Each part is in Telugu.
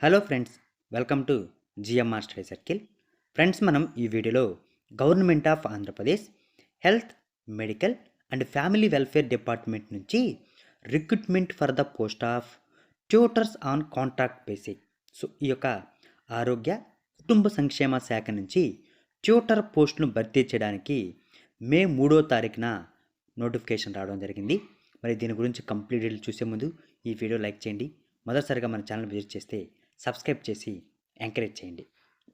Hello friends welcome to GMR study circle friends మనం ఈ వీడియోలో government of Andhra Pradesh health medical and family welfare department నుంచి recruitment for the post of tutors on contract basis so ఈ యొక్క ఆరోగ్య కుటుంబ సంక్షేమ శాఖ నుంచి ట్యూటర్ పోస్టును భర్తీ చేయడానికి మే మూడో తారీఖున నోటిఫికేషన్ రావడం జరిగింది. మరి దీని గురించి కంప్లీట్ చూసే ముందు ఈ వీడియో లైక్ చేయండి. మొదటిసారిగా మన ఛానల్ విజిట్ చేస్తే సబ్స్క్రైబ్ చేసి ఎంకరేజ్ చేయండి.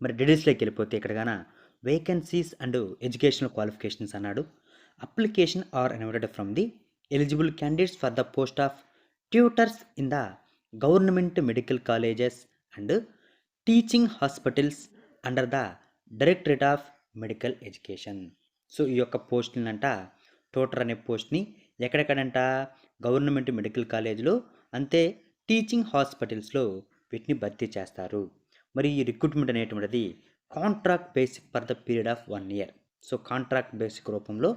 మరి డీటెయిల్స్లోకి వెళ్ళిపోతే ఇక్కడగాన వేకెన్సీస్ అండ్ ఎడ్యుకేషనల్ క్వాలిఫికేషన్స్ అన్నాడు. Application are invited from the eligible candidates for the post of tutors in the government medical colleges and teaching hospitals under the directorate of medical education. So ఈ యొక్క పోస్టులంట ట్యూటర్ అనే పోస్ట్ని ఎక్కడెక్కడంట? గవర్నమెంట్ మెడికల్ కాలేజ్లో అంతే టీచింగ్ హాస్పిటల్స్లో వీటిని భర్తీ చేస్తారు. మరి ఈ రిక్రూట్మెంట్ అనేటువంటిది contract basis for the period of one year so contract basis రూపంలో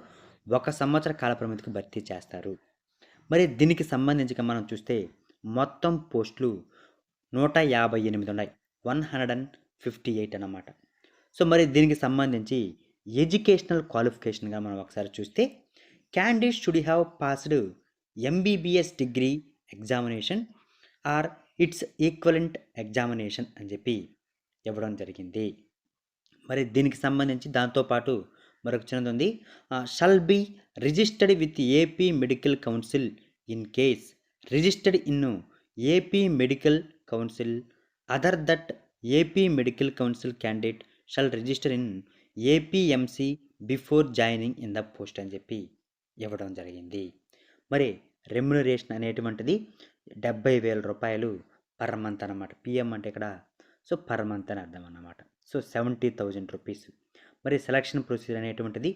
ఒక సంవత్సర కాల పరిమితికి భర్తీ చేస్తారు. మరి దీనికి సంబంధించి మనం చూస్తే మొత్తం పోస్టులు నూట యాభై ఎనిమిది ఉన్నాయి. One hundred and fifty eight అన్నమాట. సో మరి దీనికి సంబంధించి ఎడ్యుకేషనల్ క్వాలిఫికేషన్గా మనం ఒకసారి చూస్తే candidate should have passed MBBS degree examination or its equivalent examination అని చెప్పి ఇవ్వడం జరిగింది. మరి దీనికి సంబంధించి దాంతోపాటు మరొక చిన్నది ఉంది. Shall be registered with AP medical council in case registered in AP medical council other that AP medical council candidate shall register in APMC before joining in the post అని చెప్పి ఇవ్వడం జరిగింది. మరి రెమ్యునరేషన్ అనేటువంటిది డెబ్బై వేల రూపాయలు పర్ మంత్ అనమాట పిఎం అంటే ఇక్కడ సో పర్ మంత్ అని అర్థం అన్నమాట. So seventy thousand rupees. మరి సెలక్షన్ ప్రొసీజర్ అనేటువంటిది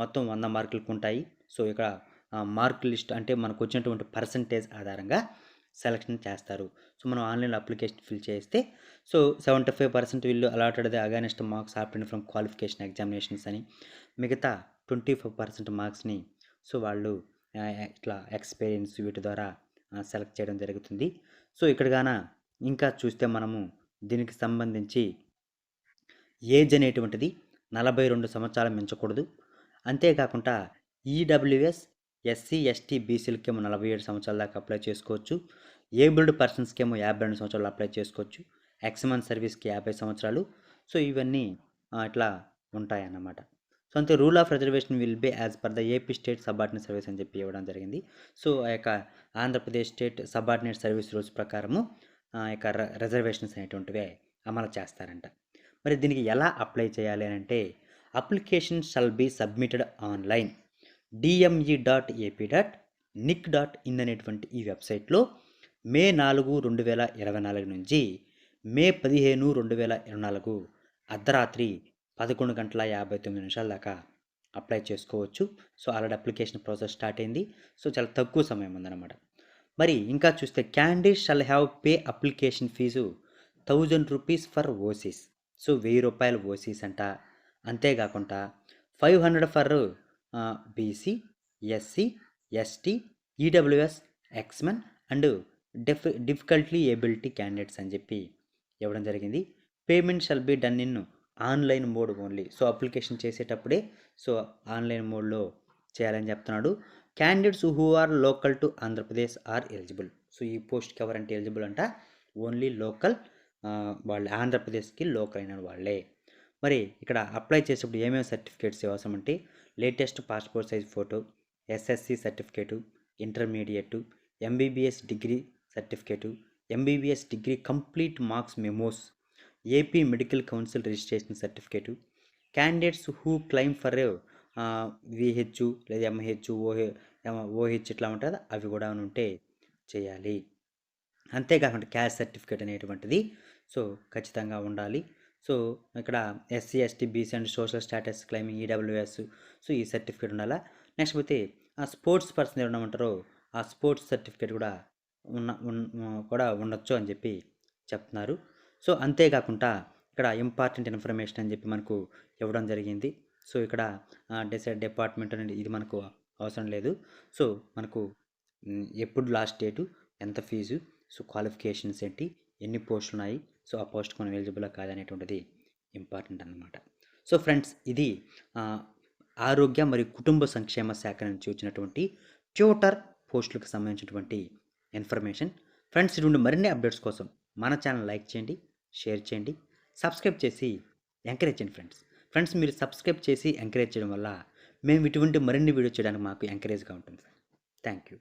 మొత్తం వంద మార్కులకు ఉంటాయి. సో ఇక్కడ మార్క్ లిస్ట్ అంటే మనకు వచ్చినటువంటి పర్సంటేజ్ ఆధారంగా సెలక్షన్ చేస్తారు. సో మనం ఆన్లైన్లో అప్లికేషన్ ఫిల్ చేస్తే సో సెవెంటీ ఫైవ్ పర్సెంట్ వీళ్ళు allotted against marks obtained from qualification examinations అని. మిగతా ట్వంటీ ఫైవ్ పర్సెంట్ మార్క్స్ని సో వాళ్ళు ఇట్లా ఎక్స్పీరియన్స్ వీటి ద్వారా సెలెక్ట్ చేయడం జరుగుతుంది. సో ఇక్కడ గాన ఇంకా చూస్తే మనము దీనికి సంబంధించి ఏజ్ అనేటువంటిది నలభై రెండు సంవత్సరాలు మించకూడదు. అంతేకాకుండా ఈడబ్ల్యూఎస్ ఎస్సీ ఎస్టీ బీసీలకేమో నలభై ఏడు సంవత్సరాల దాకా అప్లై చేసుకోవచ్చు. ఏబుల్డ్ పర్సన్స్కేమో యాభై రెండు సంవత్సరాలు అప్లై చేసుకోవచ్చు. ఎక్స్మన్ సర్వీస్కి యాభై సంవత్సరాలు. సో ఇవన్నీ ఇట్లా ఉంటాయన్నమాట. సో అంతే rule of reservation will be as per the AP state subordinate service అని చెప్పి ఇవ్వడం జరిగింది. సో ఆ యొక్క Andhra Pradesh state subordinate service rules ప్రకారము ఆ యొక్క ర- రిజర్వేషన్స్ అనేటువంటివి అమలు చేస్తారంట. మరి దీనికి ఎలా అప్లై చేయాలి అని అంటే application shall be submitted online. DME dot AP dot NIC dot in అనేటువంటి ఈ వెబ్సైట్లో మే నాలుగు రెండు వేల ఇరవై నాలుగు నుంచి మే పదిహేను రెండు వేల ఇరవై నాలుగు అర్ధరాత్రి పదకొండు గంటల యాభై తొమ్మిది నిమిషాల దాకా అప్లై చేసుకోవచ్చు. So already application process start అయింది. సో చాలా తక్కువ సమయం ఉందన్నమాట. మరి ఇంకా చూస్తే candidate shall have pay application fee thousand rupees for OCs. So వెయ్యి రూపాయలు ఓసీస్ అంట. అంతేకాకుండా five hundred for BC SC ST EWS ex men and diff difficultly ability candidates అని చెప్పి ఇవ్వడం జరిగింది. Payment shall be done in online mode only. So application చేసేటప్పుడే సో ఆన్లైన్ మోడ్లో చేయాలని చెప్తున్నాడు. Candidates who are local to Andhra Pradesh are eligible. So ఈ పోస్ట్కి ఎవరంటే ఎలిజిబుల్ అంట? ఓన్లీ లోకల్ వాళ్ళు. ఆంధ్రప్రదేశ్కి లోకల్ అయిన వాళ్ళే. మరి ఇక్కడ అప్లై చేసేప్పుడు ఏమేమి సర్టిఫికేట్స్ అవసరం అంటే latest passport size photo SSC certificate intermediate MBBS degree certificate MBBS degree complete marks memos AP medical council registration certificate candidates who claim for VH లేదా ఎంహెచ్ ఓహె ఓహెచ్ ఇట్లా ఉంటుంది అవి కూడా ఉంటే చేయాలి. అంతేకాకుండా క్యాష్ సర్టిఫికేట్ అనేటువంటిది సో ఖచ్చితంగా ఉండాలి. సో ఇక్కడ SC ST BC and social status claiming EWS so ఈ సర్టిఫికేట్ ఉండాలా. నెక్స్ట్ పోతే ఆ స్పోర్ట్స్ పర్సన్ ఎవరైనా ఉంటారో ఆ స్పోర్ట్స్ సర్టిఫికేట్ కూడా ఉన్న ఉన్- కూడా ఉండొచ్చు అని చెప్పి చెప్తున్నారు. సో అంతేకాకుండా ఇక్కడ ఇంపార్టెంట్ ఇన్ఫర్మేషన్ అని చెప్పి మనకు ఇవ్వడం జరిగింది. సో ఇక్కడ డిసైడ్ డిపార్ట్మెంట్ అనేది ఇది మనకు అవసరం లేదు. సో మనకు ఎప్పుడు లాస్ట్ డేటు ఎంత ఫీజు సో క్వాలిఫికేషన్స్ ఏంటి ఎన్ని పోస్టులు ఉన్నాయి సో ఆ పోస్ట్ మనం ఎలిజిబుల్ కాదనేటువంటిది ఇంపార్టెంట్ అన్నమాట. సో ఫ్రెండ్స్ ఇది ఆరోగ్య మరియు కుటుంబ సంక్షేమ శాఖ నుంచి వచ్చినటువంటి ట్యూటర్ పోస్టులకు సంబంధించినటువంటి ఇన్ఫర్మేషన్. ఫ్రెండ్స్ ఇటువంటి మరిన్ని అప్డేట్స్ కోసం మన ఛానల్ లైక్ చేయండి. షేర్ చేయండి. సబ్స్క్రైబ్ చేసి ఎంకరేజ్ చేయండి ఫ్రెండ్స్. ఫ్రెండ్స్ మీరు సబ్స్క్రైబ్ చేసి ఎంకరేజ్ చేయడం వల్ల మేము ఇటువంటి మరిన్ని వీడియో చేయడానికి మాకు ఎంకరేజ్గా ఉంటుంది. Thank you.